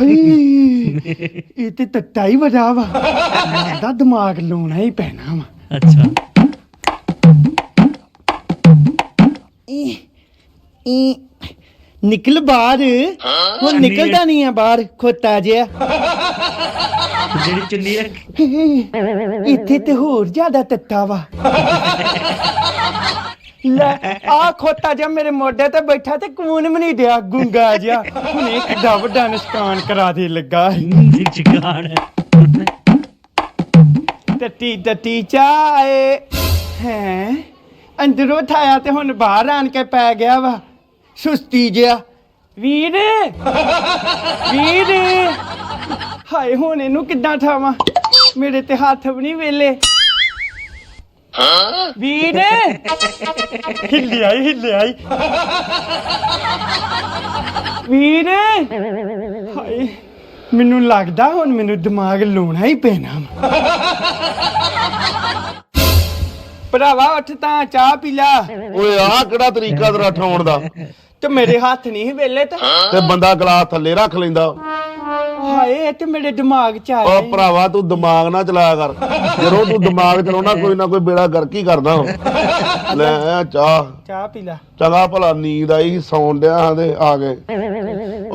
ਹਈ ਇਹ ਤੇ ਤੱਤਾ ਹੀ ਵਜਾ ਵਾ। ਲੱਗਦਾ ਦਿਮਾਗ ਲਾਉਣਾ ਹੀ ਪੈਣਾ ਵਾ। ਅੱਛਾ। ਈ ਈ ਨਿਕਲ ਬਾਹਰ। ਹੁਣ ਨਿਕਲਦਾ ਨਹੀਂ ਆ ਬਾਹਰ ਖੋਤਾ ਜਿਆ ਜਿਹੜੀ ਚੁੰਨੀ ਰੱਖ ਇੱਥੇ ਤੇ ਹੋਰ ਜ਼ਿਆਦਾ ਤੱਤਾ ਵਾ। ਲੈ ਆ ਖੋਤਾ ਜਿਹਾ ਮੇਰੇ ਮੋਢੇ ਤੇ ਬੈਠਾ ਤੇ ਕੂਨ ਵੀ ਨਹੀਂ ਡਿਆ, ਗੁੰਗਾ ਜਿਹਾ। ਹੁਣੇ ਕਿੱਡਾ ਵੱਡਾ ਨਿਸ਼ਕਾਨ ਕਰਾ ਦੇ ਲੱਗਾ। ਚਿਕਾਨ ਟੱਟੀ ਟੱਟੀ ਚਾਏ। ਹੈ? ਅੰਦਰੋਂ ਠਾਇਆ ਤੇ ਹੁਣ ਬਾਹਰ ਆਣ ਕੇ ਪੈ ਗਿਆ ਵਾ। ਸੁਸਤੀ ਜਿਹਾ। ਵੀਰ? ਵੀਰ? ਹਾਏ, ਹੁਣ ਇਹਨੂੰ ਕਿੱਦਾਂ ਠਾਵਾਂ? ਮੇਰੇ ਤੇ ਹੱਥ ਵੀ ਨਹੀਂ ਵੇਲੇ। ਵੀਰ। ਹਿੱਲਿਆ ਈ ਹਿੱਲਿਆ ਈ ਵੀਰ। ਹਾਏ ਮੈਨੂੰ ਲੱਗਦਾ ਹੁਣ ਮੈਨੂੰ ਦਿਮਾਗ ਲਾਉਣਾ ਹੀ ਪੈਣਾ। ਭਰਾਵਾ ਉੱਠ ਤਾਂ ਚਾਹ ਪੀ ਲਾ। ਓਏ ਆਹ ਕਿਹੜਾ ਤਰੀਕਾ ਤੇਰਾ ਠਾਉਣ ਦਾ? ਤੇ ਮੇਰੇ ਹੱਥ ਨਹੀਂ ਸੀ ਵੇਲੇ ਤਾਂ। ਤੇ ਬੰਦਾ ਗਲਾਸ ਥੱਲੇ ਰੱਖ ਲੈਂਦਾ। ਹਾਏ ਇਹ ਤੇ ਮੇਰੇ ਦਿਮਾਗ 'ਚ ਓ ਆਇਆ ਈ। ਭਰਾਵਾ ਤੂੰ ਦਿਮਾਗ ਨਾ ਚਲਾਇਆ ਕਰ ਜਦੋਂ ਤੂੰ ਦਿਮਾਗ ਚਲਾਉਣਾ ਕੋਈ ਨਾ ਕੋਈ ਬੇੜਾ ਗਰਕ ਕਰਦਾ ਹੁਣ। ਲੈ ਚਾਹ ਚਾਹ ਪੀ ਲਾ ਚੰਗਾ ਭਲਾ ਨੀਂਦ ਆਈ ਸੌਣ ਡਿਆ ਹਾਂ ਤੇ ਆ ਗਏ